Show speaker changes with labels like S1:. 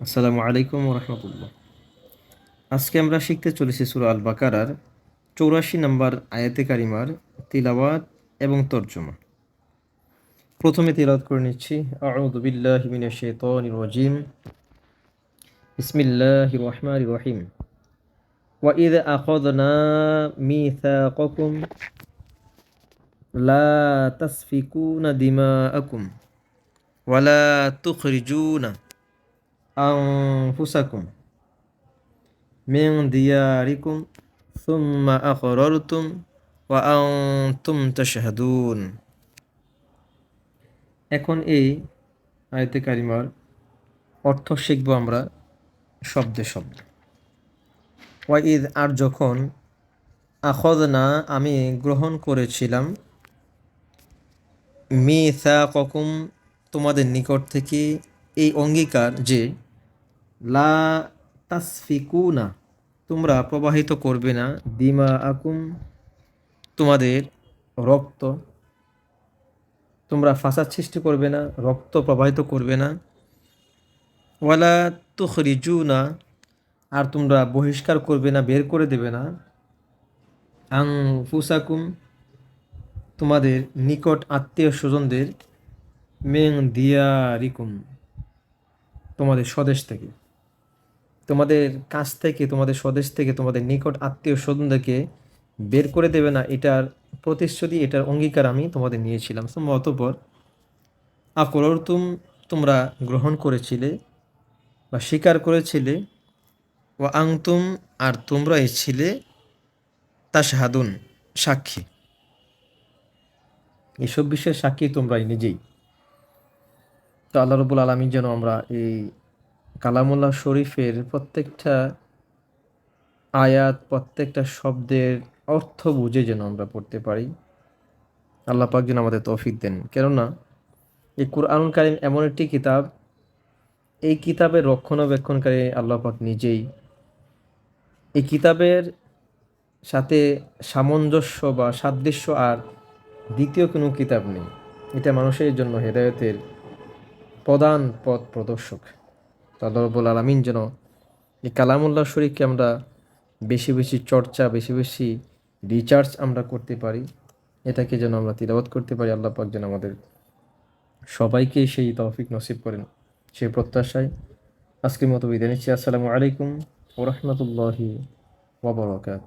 S1: আসসালামু আলাইকুম রহমতুল্লাহ আজকে আমরা শিখতে চলেছি সুরা আল বাকারার চৌরাশি নম্বর আয়াতে কারিমার তিলাওয়াত এবং তর্জমা প্রথমে তিলাওয়াত করে নিচ্ছি আউযু বিল্লাহি মিনাশ শাইতানির রাজিম বিসমিল্লাহির রহমানির রহিম وإذ أخذنا ميثاقكم لا تسفكون دماءكم ولا تخرجون أنفسكم من دياركم ثم أقررتم وأنتم تشهدون এখন এই আয়তে কারিমার অর্থ শিখব আমরা শব্দে শব্দ ওয়াইদ আর যখন আখদ না আমি গ্রহণ করেছিলাম মিথা ককুম তোমাদের নিকট থেকে এই অঙ্গীকার যে লা তাসফিকুনা, তোমরা প্রবাহিত করবে না। দিমা আকুম তোমাদের রক্ত। তোমরা ফাঁসাদ সৃষ্টি করবে না, রক্ত প্রবাহিত করবে না। ওয়ালা তুখরিজু না আর তোমরা বহিষ্কার করবে না, বের করে দেবে না। আং ফুসাকুম তোমাদের নিকট আত্মীয় স্বজনদের মেং দিয়ারিকুম, তোমাদের স্বদেশ থেকে। তোমাদের কাছ থেকে, তোমাদের স্বদেশ থেকে, তোমাদের নিকট আত্মীয় স্বজনদেরকে বের করে দেবে না, এটার প্রতিশ্রুতি, এটার অঙ্গীকার আমি তোমাদের নিয়েছিলাম। অতপর আকরর তুম তোমরা গ্রহণ করেছিলে বা স্বীকার করেছিলে ও আংতুম, আর তোমরাই ছিলে তা সাহাদুন সাক্ষী। এসব বিষয়ের সাক্ষী তোমরাই নিজেই। তো আল্লাহ রবুল আলমী যেন আমরা এই কালামুল্লাহ শরীফের প্রত্যেকটা আয়াত, প্রত্যেকটা শব্দের অর্থ বুঝে যেন আমরা পড়তে পারি। আল্লাহ পাক যেন আমাদের তৌফিক দেন। কেননা, এই কুরআনুল কারিম এমন একটি কিতাব, এই কিতাবের রক্ষণাবেক্ষণকারী আল্লাহ পাক নিজেই। এই কিতাবের সাথে সামঞ্জস্য বা সাদৃশ্য আর দ্বিতীয় কোনো কিতাব নেই। এটা মানুষের জন্য হেদায়তের প্রধান পথ প্রদর্শক। তাল্লাহ রব্বুল আলমিন যেন এই কালামুল্লাহ শরীফকে আমরা বেশি বেশি চর্চা, বেশি বেশি রিচার্জ আমরা করতে পারি। এটাকে যেন আমরা তিলাবত করতে পারি। আল্লাহ পাক যেন আমাদের সবাইকে সেই তৌফিক নসিব করেন। সেই প্রত্যাশায় আজকের মতো বিদায় নিচ্ছি। আসসালামু আলাইকুম ওরহমতুল্লাহি ওবরাকাত